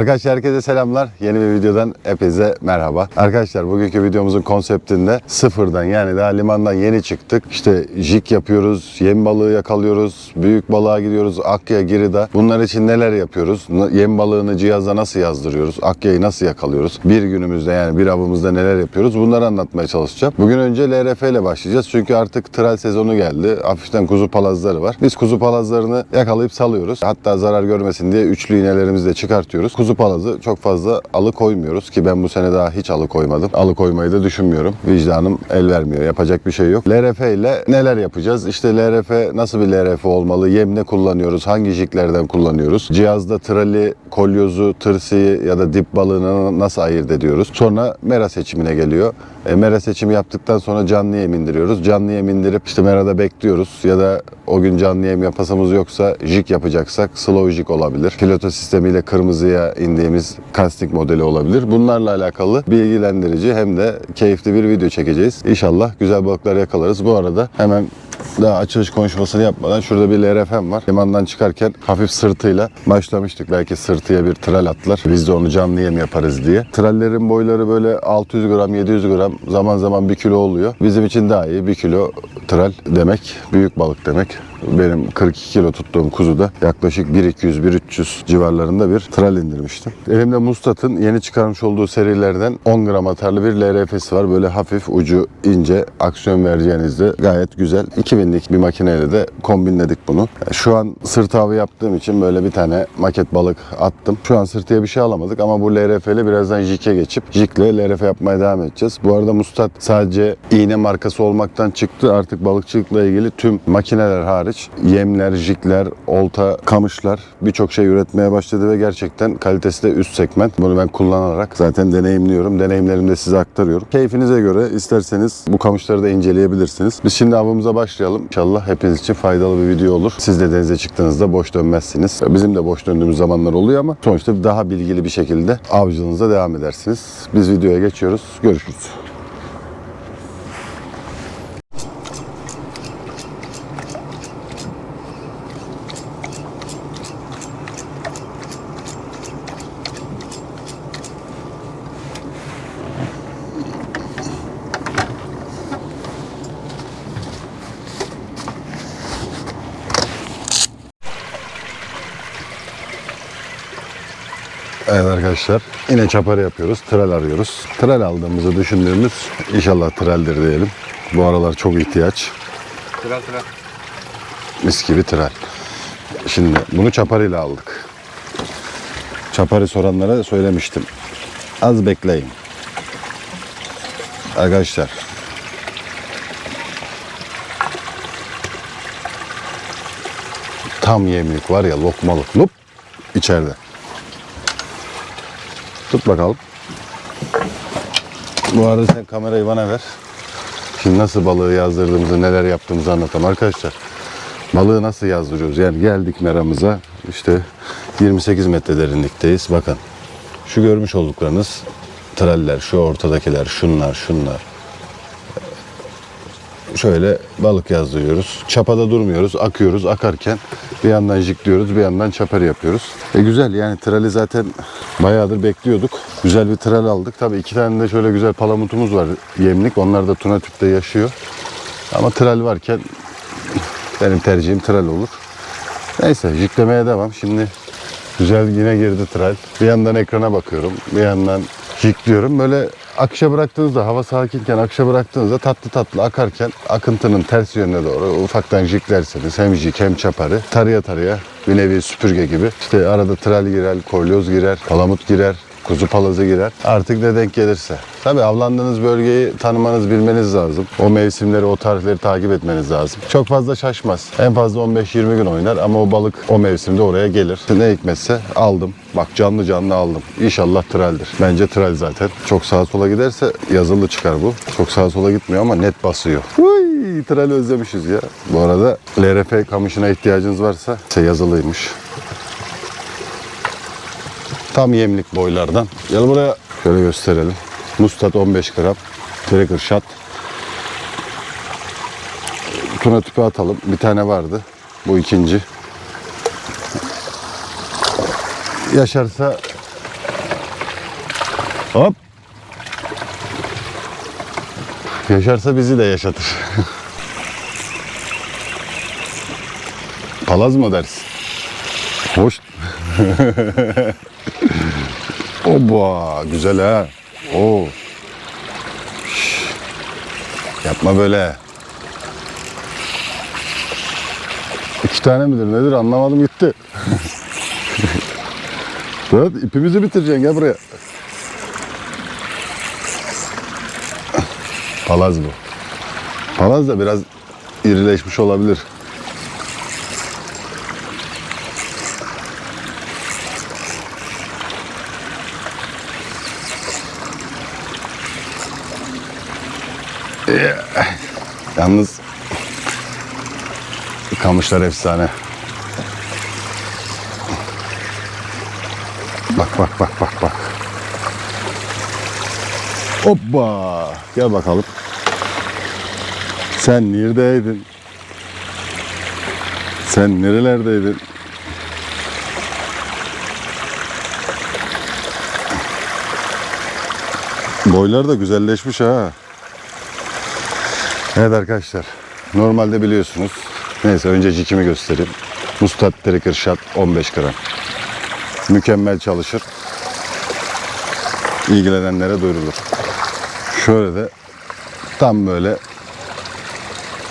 Arkadaşlar herkese selamlar. Yeni bir videodan hepinize merhaba. Arkadaşlar bugünkü videomuzun konseptinde sıfırdan yani daha limandan yeni çıktık. İşte jig yapıyoruz, yem balığı yakalıyoruz, büyük balığa gidiyoruz, Akya, Girida. Bunlar için neler yapıyoruz? Yem balığını cihaza nasıl yazdırıyoruz? Akya'yı nasıl yakalıyoruz? Bir günümüzde yani bir avımızda neler yapıyoruz? Bunları anlatmaya çalışacağım. Bugün önce LRF ile başlayacağız. Çünkü artık tral sezonu geldi. Hafiften kuzu palazları var. Biz kuzu palazlarını yakalayıp salıyoruz. Hatta zarar görmesin diye üçlü iğnelerimizi de çıkartıyoruz. Kuzu palazı çok fazla alıkoymuyoruz ki ben bu sene daha hiç alıkoymadım. Alıkoymayı da düşünmüyorum. Vicdanım el vermiyor. Yapacak bir şey yok. LRF ile neler yapacağız? İşte LRF nasıl bir LRF olmalı? Yem ne kullanıyoruz? Hangi jiklerden kullanıyoruz? Cihazda trali, kolyozu, tırsiyi ya da dip balığını nasıl ayırt ediyoruz? Sonra mera seçimine geliyor. E, mera seçimi yaptıktan sonra canlı yem indiriyoruz. Canlı yem indirip işte merada bekliyoruz ya da o gün canlı yem yapasımız yoksa jig yapacaksak slow jig olabilir. Piloto sistemiyle kırmızıya indiğimiz casting modeli olabilir. Bunlarla alakalı bilgilendirici hem de keyifli bir video çekeceğiz. İnşallah güzel balıklar yakalarız. Bu arada hemen daha açılış konuşmasını yapmadan şurada bir LRF'm var. Limandan çıkarken hafif sırtıyla başlamıştık. Belki sırtıya bir tral atlar. Biz de onu canlı yem yaparız diye. Trallerin boyları böyle 600 gram, 700 gram zaman zaman 1 kilo oluyor. Bizim için daha iyi 1 kilo tral demek. Büyük balık demek. Benim 42 kilo tuttuğum kuzuda yaklaşık 1.200-1.300 civarlarında bir tral indirmiştim. Elimde Mustat'ın yeni çıkarmış olduğu serilerden 10 gram atarlı bir LRF'si var. Böyle hafif ucu ince aksiyon vereceğinizde gayet güzel. 2000'lik bir makineyle de kombinledik bunu. Şu an sırt avı yaptığım için böyle bir tane maket balık attım. Şu an sırtıya bir şey alamadık ama bu LRF ile birazdan jike geçip jikle LRF yapmaya devam edeceğiz. Bu arada Mustat sadece iğne markası olmaktan çıktı. Artık balıkçılıkla ilgili tüm makineler hariç yemler, jikler, olta, kamışlar birçok şey üretmeye başladı ve gerçekten kalitesi de üst segment. Bunu ben kullanarak zaten deneyimliyorum. Deneyimlerimi de size aktarıyorum. Keyfinize göre isterseniz bu kamışları da inceleyebilirsiniz. Biz şimdi avımıza başlayalım. İnşallah hepiniz için faydalı bir video olur. Siz de denize çıktığınızda boş dönmezsiniz. Bizim de boş döndüğümüz zamanlar oluyor ama sonuçta daha bilgili bir şekilde avcılığınıza devam edersiniz. Biz videoya geçiyoruz. Görüşürüz. Evet arkadaşlar yine çaparı yapıyoruz. Tral arıyoruz. Tral aldığımızı düşündüğümüz inşallah traldir diyelim. Bu aralar çok ihtiyaç. Tral tral. Mis gibi tral. Şimdi bunu çaparıyla aldık. Çaparı soranlara söylemiştim. Az bekleyin. Arkadaşlar. Tam yemlik var ya lokmalık. Lup içeride. Tut bakalım. Bu arada sen kamerayı bana ver. Şimdi nasıl balığı yazdırdığımızı, neler yaptığımızı anlatalım arkadaşlar. Balığı nasıl yazdırıyoruz? Yani geldik meramıza. işte 28 metre derinlikteyiz. Bakın. Şu görmüş olduklarınız traller, şu ortadakiler, şunlar, şunlar. Şöyle balık yazdırıyoruz. Çapada durmuyoruz, akıyoruz. Akarken bir yandan jikliyoruz, bir yandan çaper yapıyoruz. E güzel yani trali zaten bayağıdır bekliyorduk. Güzel bir tral aldık. Tabii iki tane de şöyle güzel palamutumuz var yemlik. Onlar da tuna tüpte yaşıyor. Ama tral varken benim tercihim tral olur. Neyse jiklemeye devam. Şimdi güzel yine girdi tral. Bir yandan ekrana bakıyorum. Bir yandan jikliyorum. Böyle akışa bıraktığınızda hava sakinken akışa bıraktığınızda tatlı tatlı akarken akıntının ters yönüne doğru ufaktan jiklerseniz hem jik hem çaparı tarıya tarıya bir nevi süpürge gibi. İşte arada tral girer, kolyoz girer, palamut girer, kuzu palazı girer. Artık ne denk gelirse. Tabii avlandığınız bölgeyi tanımanız, bilmeniz lazım. O mevsimleri, o tarihleri takip etmeniz lazım. Çok fazla şaşmaz. En fazla 15-20 gün oynar ama o balık o mevsimde oraya gelir. Ne hikmetse aldım. Bak canlı canlı aldım. İnşallah traldir. Bence tral zaten. Çok sağa sola giderse yazılı çıkar bu. Çok sağa sola gitmiyor ama net basıyor. Uy, tral özlemişiz ya. Bu arada LRF kamışına ihtiyacınız varsa ise yazılıymış. Tam yemlik boylardan. Gel buraya. Şöyle gösterelim. Mustat 15 gram. Tracker shot. Tuna tüpü atalım. Bir tane vardı. Bu ikinci. Yaşarsa hop Yaşarsa bizi de yaşatır. Palaz mı dersin? Hoş. Oba güzel ha. Oo. Yapma böyle. İki tane midir nedir anlamadım gitti. Evet ipimizi bitireceksin gel buraya. Palaz bu. Palaz da biraz irileşmiş olabilir. Yalnız kamışlar efsane. Bak bak bak bak bak. Hoppa. Gel bakalım. Sen neredeydin? Sen nerelerdeydin? Boylar da güzelleşmiş ha. Evet arkadaşlar. Normalde biliyorsunuz. Neyse önce jikimi göstereyim. Mustat Tracker Shot 15 gram. Mükemmel çalışır. İlgilenenlere duyurulur. Şöyle de tam böyle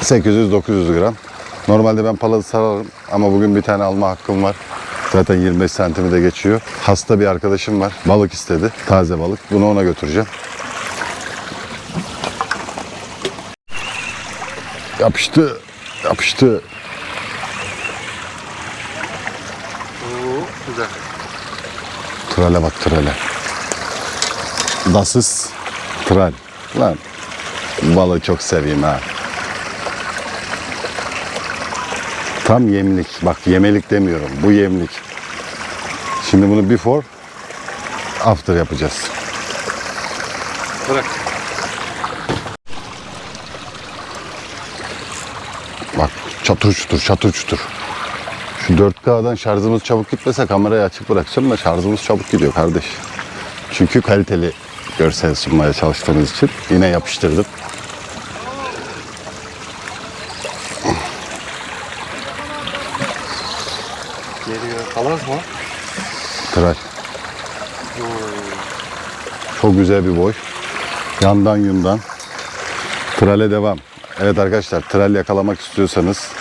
800-900 gram. Normalde ben paladı sararım ama bugün bir tane alma hakkım var. Zaten 25 santimi de geçiyor. Hasta bir arkadaşım var. Balık istedi. Taze balık. Bunu ona götüreceğim. Yapıştı. Yapıştı. Oo, güzel. Trale bak trale. Dasız tral. Lan balığı çok seveyim ha. Tam yemlik. Bak yemelik demiyorum. Bu yemlik. Şimdi bunu before after yapacağız. Bırak. Bak çatır çutur çatır çutur. Şu 4K'dan şarjımız çabuk gitmese kamerayı açık bırakacağım da şarjımız çabuk gidiyor kardeş. Çünkü kaliteli görsel sunmaya çalıştığımız için yine yapıştırdım. Geliyor. Palaz mı? Oo. Çok güzel bir boy. Yandan yundan. Trale devam. Evet arkadaşlar tral yakalamak istiyorsanız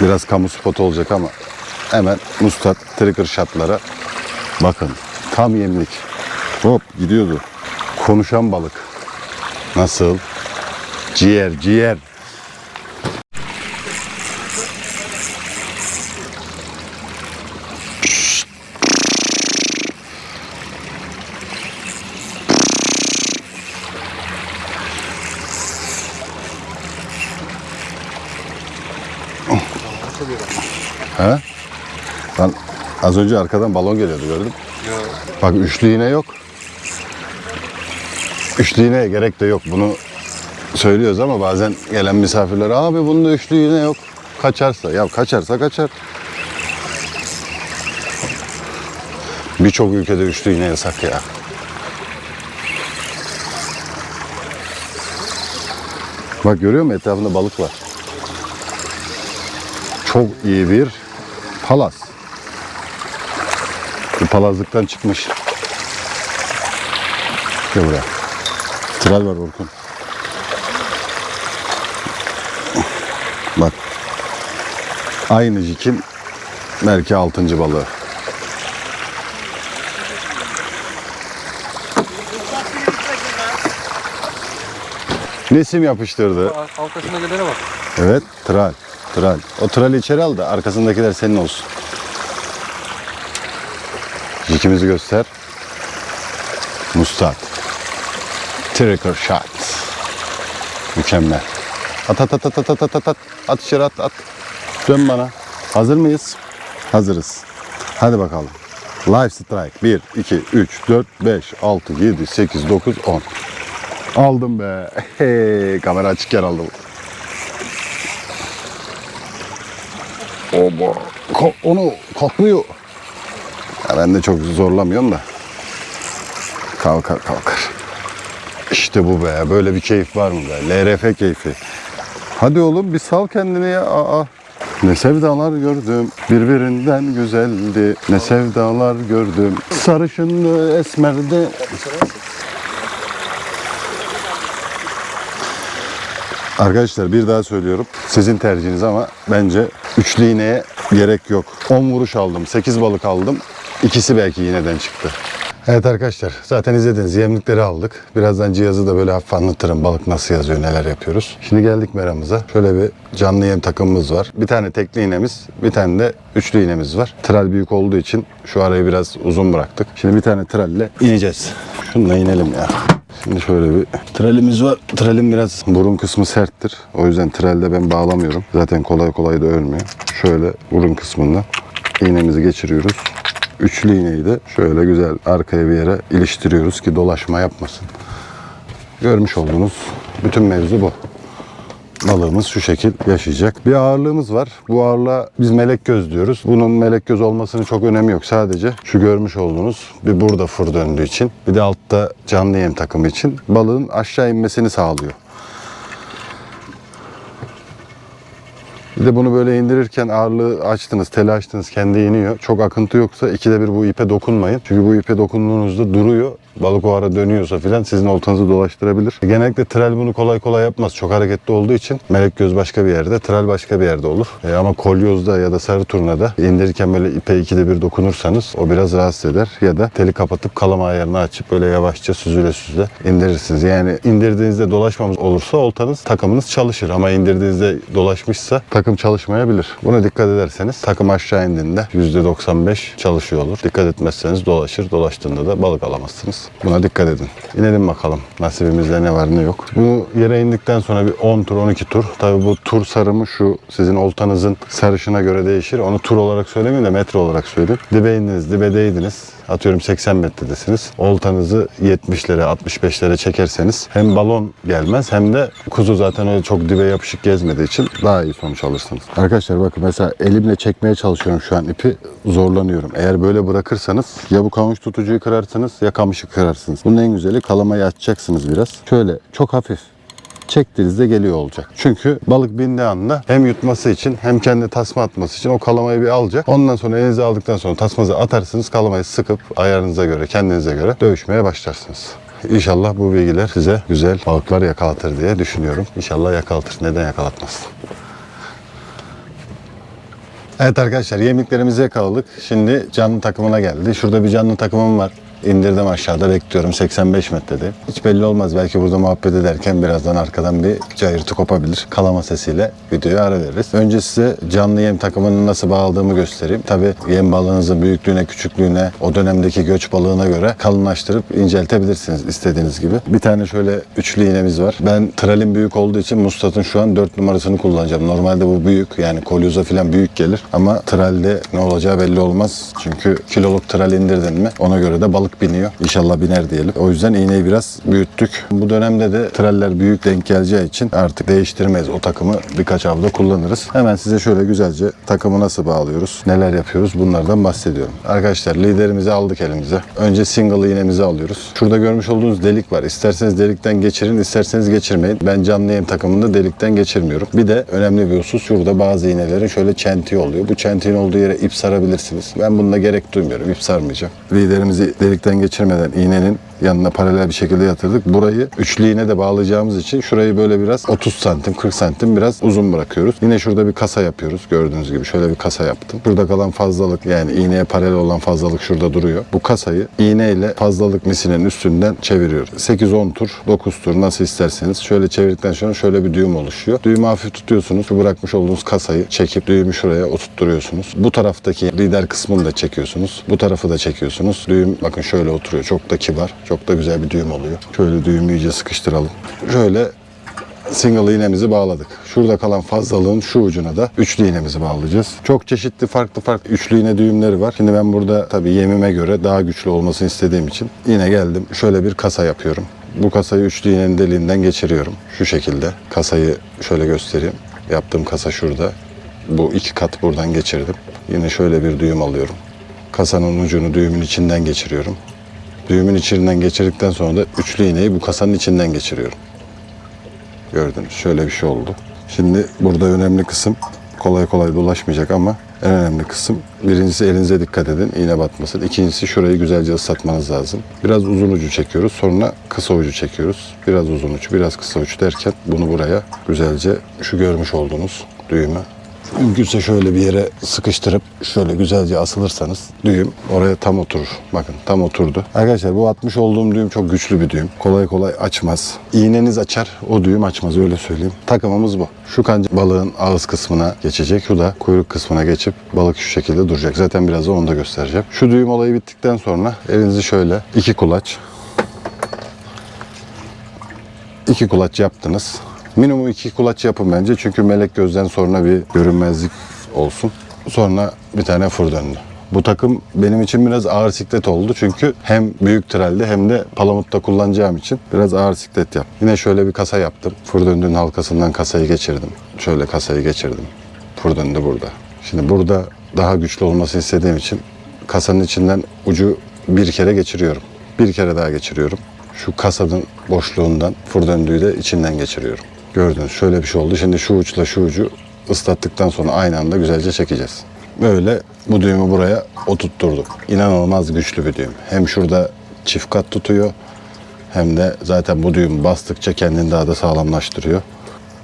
biraz kamu spotu olacak ama hemen Mustat Trigger Shot'lara bakın. Tam yemlik. Hop gidiyordu. Konuşan balık. Nasıl? Ciğer, ciğer. Az önce arkadan balon geliyordu gördüm. Yo. Bak üçlü iğne yok. Üçlü iğneye gerek de yok. Bunu söylüyoruz ama bazen gelen misafirler abi bunda üçlü iğne yok. Kaçarsa. Ya kaçarsa kaçar. Birçok ülkede üçlü iğne yasak ya. Bak görüyor musun etrafında balık var. Çok iyi bir palas. Palazlıktan çıkmış. Gel buraya. Tral var Orkun. Bak. Aynı jikin belki altıncı balığı. Nesim yapıştırdı. Gelene bak. Evet, tral. Tral. O trali içeri al da arkasındakiler senin olsun. Jikimizi göster. Mustat. Tricker shot. Mükemmel. At at at at at at at at. At içeri at at. Dön bana. Hazır mıyız? Hazırız. Hadi bakalım. Live strike. 1, 2, 3, 4, 5, 6, 7, 8, 9, 10. Aldım be. Hey, kamera açıkken aldım. Oba. Onu kokluyor. Ya ben de çok zorlamıyorum da. Kalkar kalkar. İşte bu be. Böyle bir keyif var mı be? LRF keyfi. Hadi oğlum bir sal kendini ya. Aa. Ne sevdalar gördüm, birbirinden güzeldi. Ne sevdalar gördüm, sarışınlı esmerdi. Arkadaşlar bir daha söylüyorum. Sizin tercihiniz ama bence üçlü iğneye gerek yok. 10 vuruş aldım, 8 balık aldım. İkisi belki iğneden çıktı. Evet arkadaşlar zaten izlediniz yemlikleri aldık. Birazdan cihazı da böyle hafif anlatırım balık nasıl yazıyor neler yapıyoruz. Şimdi geldik meramıza. Şöyle bir canlı yem takımımız var. Bir tane tekli iğnemiz bir tane de üçlü iğnemiz var. Tral büyük olduğu için şu arayı biraz uzun bıraktık. Şimdi bir tane tralle ineceğiz. Şununla inelim ya. Şimdi şöyle bir tralimiz var. Tralin biraz burun kısmı serttir. O yüzden tralde ben bağlamıyorum. Zaten kolay kolay da ölmüyor. Şöyle burun kısmından iğnemizi geçiriyoruz. Üçlü iğneyi de şöyle güzel arkaya bir yere iliştiriyoruz ki dolaşma yapmasın. Görmüş olduğunuz bütün mevzu bu. Balığımız şu şekil yaşayacak. Bir ağırlığımız var. Bu ağırlığa biz melek göz diyoruz. Bunun melek göz olmasının çok önemi yok. Sadece şu görmüş olduğunuz bir burada fır döndüğü için bir de altta canlı yem takımı için balığın aşağı inmesini sağlıyor. Bir de bunu böyle indirirken ağırlığı açtınız, teli açtınız, kendi iniyor. Çok akıntı yoksa ikide bir bu ipe dokunmayın. Çünkü bu ipe dokunduğunuzda duruyor. Balık o ara dönüyorsa filan sizin oltanızı dolaştırabilir. Genellikle tral bunu kolay kolay yapmaz. Çok hareketli olduğu için melek göz başka bir yerde, tral başka bir yerde olur. E, ama kolyozda ya da sarı turnada indirirken böyle ipe ikide bir dokunursanız o biraz rahatsız eder. Ya da teli kapatıp kalama ayarını açıp böyle yavaşça süzüle süzüle indirirsiniz. Yani indirdiğinizde dolaşmamız olursa oltanız takımınız çalışır. Ama indirdiğinizde dolaşmışsa takım çalışmayabilir. Buna dikkat ederseniz takım aşağı indiğinde %95 çalışıyor olur. Dikkat etmezseniz dolaşır. Dolaştığında da balık alamazsınız. Buna dikkat edin. İnelim bakalım nasibimizde ne var ne yok. Bu yere indikten sonra bir 10 tur 12 tur. Tabi bu tur sarımı şu sizin oltanızın sarışına göre değişir. Onu tur olarak söylemeyeyim de metre olarak söyleyeyim. Dibe indiniz, dibe değdiniz. Atıyorum 80 metredesiniz. Oltanızı 70'lere 65'lere çekerseniz hem balon gelmez hem de kuzu zaten öyle çok dibe yapışık gezmediği için daha iyi sonuç alırsınız. Arkadaşlar bakın mesela elimle çekmeye çalışıyorum şu an ipi zorlanıyorum. Eğer böyle bırakırsanız ya bu kamış tutucuyu kırarsınız ya kamışı kırarsınız. Bunun en güzeli kalamayı açacaksınız biraz. Şöyle çok hafif çektiğinizde geliyor olacak. Çünkü balık bindiği anda hem yutması için hem kendi tasma atması için o kalamayı bir alacak. Ondan sonra elinize aldıktan sonra tasmanızı atarsınız. Kalamayı sıkıp ayarınıza göre, kendinize göre dövüşmeye başlarsınız. İnşallah bu bilgiler size güzel balıklar yakalatır diye düşünüyorum. İnşallah yakalatır. Neden yakalatmaz? Evet arkadaşlar yemliklerimizi yakaladık. Şimdi canlı takımına geldi. Şurada bir canlı takımım var. İndirdim aşağıda bekliyorum 85 metrede. Hiç belli olmaz belki burada muhabbet ederken birazdan arkadan bir cayırtı kopabilir. Kalama sesiyle videoya ara veririz. Önce size canlı yem takımını nasıl bağladığımı göstereyim. Tabi yem balığınızın büyüklüğüne, küçüklüğüne, o dönemdeki göç balığına göre kalınlaştırıp inceltebilirsiniz istediğiniz gibi. Bir tane şöyle üçlü iğnemiz var. Ben tralin büyük olduğu için Mustat'ın şu an 4 numarasını kullanacağım. Normalde bu büyük yani kolyoza falan büyük gelir. Ama tralde ne olacağı belli olmaz. Çünkü kiloluk tral indirdin mi ona göre de balık biniyor. İnşallah biner diyelim. O yüzden iğneyi biraz büyüttük. Bu dönemde de traller büyük denk geleceği için artık değiştirmeyiz. O takımı birkaç avda kullanırız. Hemen size şöyle güzelce takımı nasıl bağlıyoruz, neler yapıyoruz bunlardan bahsediyorum. Arkadaşlar liderimizi aldık elimize. Önce single iğnemizi alıyoruz. Şurada görmüş olduğunuz delik var. İsterseniz delikten geçirin, isterseniz geçirmeyin. Ben canlı yem takımında delikten geçirmiyorum. Bir de önemli bir husus şurada bazı iğnelerin şöyle çentiği oluyor. Bu çentiğin olduğu yere ip sarabilirsiniz. Ben bununla gerek duymuyorum. İp sarmayacağım. Liderimizi delikten geçirmeden iğnenin yanına paralel bir şekilde yatırdık. Burayı üçlü iğne de bağlayacağımız için şurayı böyle biraz 30 santim 40 santim biraz uzun bırakıyoruz. Yine şurada bir kasa yapıyoruz. Gördüğünüz gibi şöyle bir kasa yaptım. Şurada kalan fazlalık yani iğneye paralel olan fazlalık şurada duruyor. Bu kasayı iğne ile fazlalık misinin üstünden çeviriyoruz. 8-10 tur 9 tur nasıl isterseniz şöyle çevirdikten sonra şöyle bir düğüm oluşuyor. Düğümü hafif tutuyorsunuz. Şu bırakmış olduğunuz kasayı çekip düğümü şuraya oturtturuyorsunuz. Bu taraftaki lider kısmını da çekiyorsunuz. Bu tarafı da çekiyorsunuz. Düğüm bakın şöyle oturuyor. Çok da kibar. Çok da güzel bir düğüm oluyor. Şöyle düğümü iyice sıkıştıralım. Şöyle single iğnemizi bağladık. Şurada kalan fazlalığın şu ucuna da üçlü iğnemizi bağlayacağız. Çok çeşitli farklı farklı üçlü iğne düğümleri var. Şimdi ben burada tabii yemime göre daha güçlü olmasını istediğim için yine geldim. Şöyle bir kasa yapıyorum. Bu kasayı üçlü iğnenin deliğinden geçiriyorum. Şu şekilde. Kasayı şöyle göstereyim. Yaptığım kasa şurada. Bu iki kat buradan geçirdim. Yine şöyle bir düğüm alıyorum. Kasanın ucunu düğümün içinden geçiriyorum. Düğümün içinden geçirdikten sonra da üçlü iğneyi bu kasanın içinden geçiriyorum. Gördünüz. Şöyle bir şey oldu. Şimdi burada önemli kısım kolay kolay dolaşmayacak ama en önemli kısım birincisi elinize dikkat edin iğne batmasın. İkincisi şurayı güzelce ıslatmanız lazım. Biraz uzun ucu çekiyoruz sonra kısa ucu çekiyoruz. Biraz uzun uç biraz kısa uç derken bunu buraya güzelce şu görmüş olduğunuz düğümü Mümkünse şöyle bir yere sıkıştırıp şöyle güzelce asılırsanız düğüm oraya tam oturur. Bakın tam oturdu. Arkadaşlar bu atmış olduğum düğüm çok güçlü bir düğüm. Kolay kolay açmaz. İğneniz açar o düğüm açmaz öyle söyleyeyim. Takımımız bu. Şu kanca balığın ağız kısmına geçecek. Şu da kuyruk kısmına geçip balık şu şekilde duracak. Zaten biraz da onu da göstereceğim. Şu düğüm olayı bittikten sonra elinizi şöyle iki kulaç iki kulaç yaptınız. Minimum iki kulaç yapın bence çünkü melek gözden sonra bir görünmezlik olsun. Sonra bir tane fır döndü. Bu takım benim için biraz ağır siklet oldu çünkü hem büyük trelde hem de palamutta kullanacağım için biraz ağır siklet yap. Yine şöyle bir kasa yaptım. Fır döndüğün halkasından kasayı geçirdim. Şöyle kasayı geçirdim. Fır döndü burada. Şimdi burada daha güçlü olmasını istediğim için kasanın içinden ucu bir kere geçiriyorum. Bir kere daha geçiriyorum. Şu kasanın boşluğundan fır döndüğü de içinden geçiriyorum. Gördünüz şöyle bir şey oldu. Şimdi şu uçla şu ucu ıslattıktan sonra aynı anda güzelce çekeceğiz. Böyle bu düğümü buraya oturtturdum. İnanılmaz güçlü bir düğüm. Hem şurada çift kat tutuyor hem de zaten bu düğüm bastıkça kendini daha da sağlamlaştırıyor.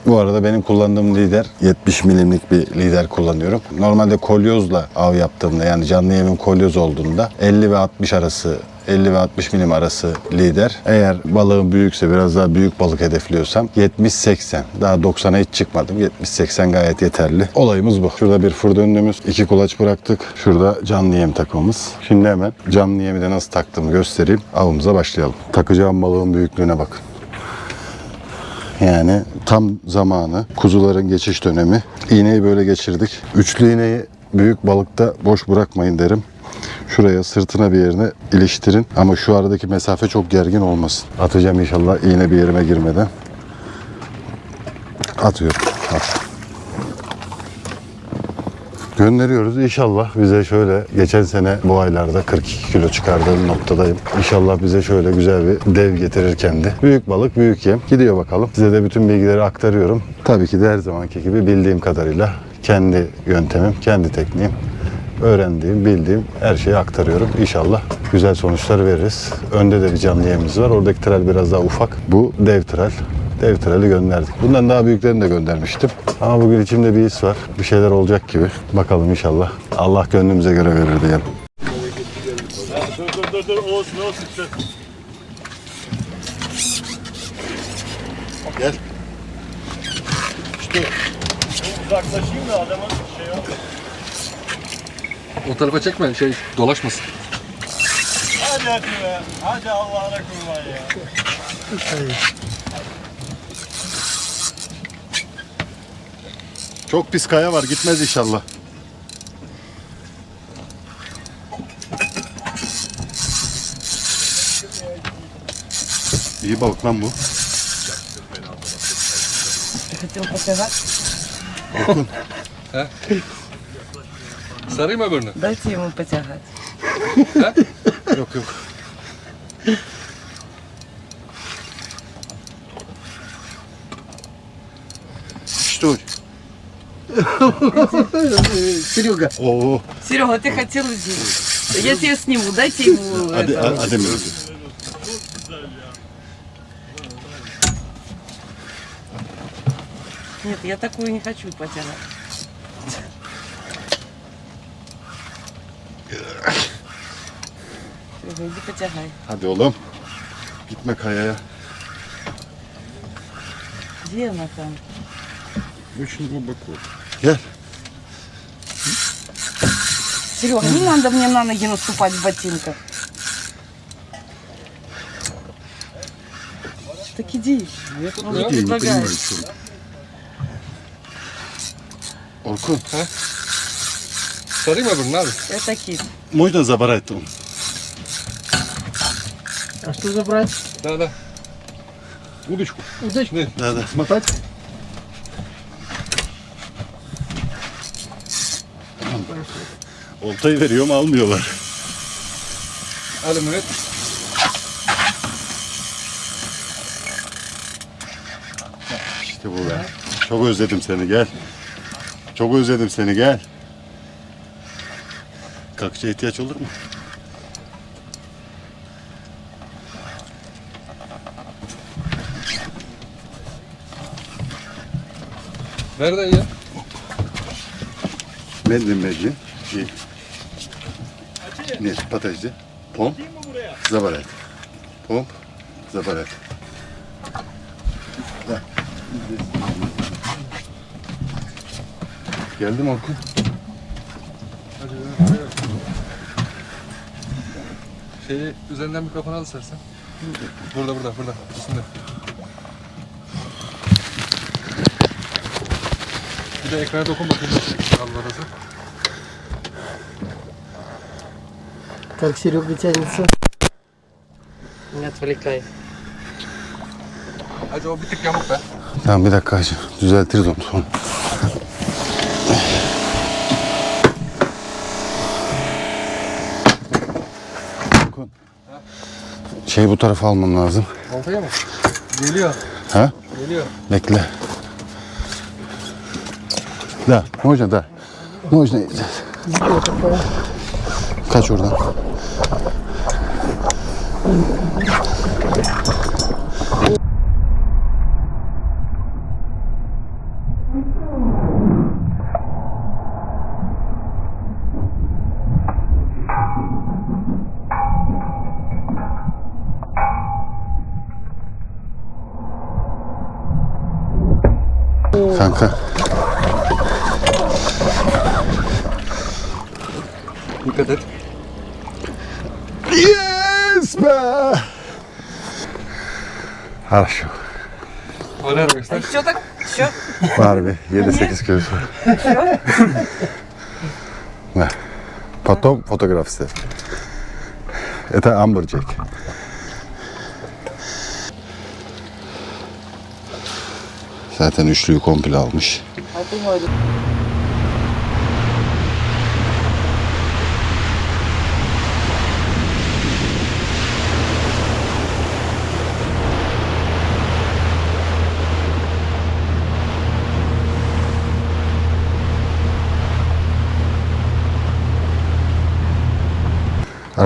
Bu arada benim kullandığım lider 70 milimlik bir lider kullanıyorum. Normalde kolyozla av yaptığımda yani canlı yemin kolyoz olduğunda 50 ve 60 arası 50 ve 60 milim arası lider. Eğer balığım büyükse biraz daha büyük balık hedefliyorsam 70-80. Daha 90'a hiç çıkmadım. 70-80 gayet yeterli. Olayımız bu. Şurada bir fır döndüğümüz iki kulaç bıraktık. Şurada canlı yem takımımız. Şimdi hemen canlı yemi de nasıl taktığımı göstereyim. Avımıza başlayalım. Takacağım balığın büyüklüğüne bakın. Yani tam zamanı, kuzuların geçiş dönemi. İğneyi böyle geçirdik. Üçlü iğneyi büyük balıkta boş bırakmayın derim. Şuraya sırtına bir yerine iliştirin ama şu aradaki mesafe çok gergin olmasın. Atacağım inşallah iğne bir yerime girmeden. Atıyorum. At. Gönderiyoruz. İnşallah bize şöyle geçen sene bu aylarda 42 kilo çıkardığım noktadayım. İnşallah bize şöyle güzel bir dev getirir kendi. Büyük balık büyük yem. Gidiyor bakalım. Size de bütün bilgileri aktarıyorum. Tabii ki de her zamanki gibi bildiğim kadarıyla kendi yöntemim, kendi tekniğim. Öğrendiğim, bildiğim her şeyi aktarıyorum. İnşallah güzel sonuçlar veririz. Önde de bir canlı yemimiz var. Oradaki tral biraz daha ufak. Bu dev tral. Dev trali gönderdik. Bundan daha büyüklerini de göndermiştim. Ama bugün içimde bir his var. Bir şeyler olacak gibi. Bakalım inşallah. Allah gönlümüze göre verir diyelim. Dur dur dur dur olsun olsun. Gel. İşte uzaklaşayım da adamın şey yok. O tarafa çekme şey dolaşmasın. Hadi hadi be. Hadi Allah'a kurban ya. Çok pis kaya var gitmez inşallah. İyi balık lan bu. Bakın. Старий, мабуть? Дайте йому потягати. Так? Що? Серега. О, Серега, ты хотел здесь. Я тебе сниму, дайте ему а а, а де ми? Нет, я такую не хочу потянуть. Всё, Иди потягай. Hadi oğlum. Gitme kayaya. Где она там? Очень глубоко. Gel. Серега, не надо мне на ноги наступать в ботинках. Так иди. Я тут Он да, же предлагает. Orkun. Sarayım öbürünü abi. Это кит. Можно забрать он? А что забрать? Да, да. Удочку. Удочку? Не, Да, да. смотать. Oltayı veriyorum almıyorlar. Al Mehmet. İşte bu be. Çok özledim seni gel. Çok özledim seni gel. Kalkıcıya ihtiyaç olur mu? Nereden ya? Medlin medlin. İyi. Ne? Patajcı. Pomp. Zabaret. Pomp. Zabaret. Da. Geldim Orkun. Şeyi üzerinden mikrofon al istersen. Burada burada burada. Üstünde. Bir de ekrana dokun bakayım nasıl al arası. Как Серега тянется. Не отвлекай. Hacı o bir tık yamuk be. Tamam bir dakika hacı. Düzeltiriz onu sonra. Orkun. Şey bu tarafa almam lazım. Oltaya mı? Geliyor. Ha? Geliyor. Bekle. Da, можно, да. Можно. Kaç oradan. Kanka. Dikkat et. Yes be! Хорошо. Hala göster. Что так? Что? Var bir 7-8 kilosu. Ne? Потом фотографisi. Это Amberjack. Zaten üçlüyü komple almış. А ты мой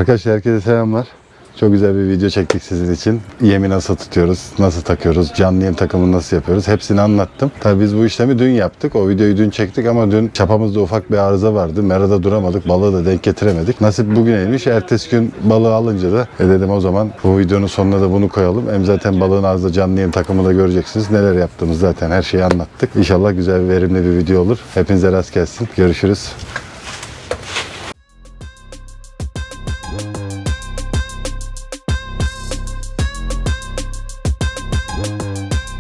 Arkadaşlar herkese selamlar. Çok güzel bir video çektik sizin için. Yemi nasıl tutuyoruz, nasıl takıyoruz, canlı yem takımını nasıl yapıyoruz hepsini anlattım. Tabii biz bu işlemi dün yaptık. O videoyu dün çektik ama dün çapamızda ufak bir arıza vardı. Merada duramadık, balığı da denk getiremedik. Nasip bugün elmiş. Ertesi gün balığı alınca da e dedim o zaman bu videonun sonuna da bunu koyalım. Hem zaten balığın ağzında canlı yem takımı da göreceksiniz. Neler yaptığımız zaten her şeyi anlattık. İnşallah güzel ve verimli bir video olur. Hepinize rast gelsin. Görüşürüz.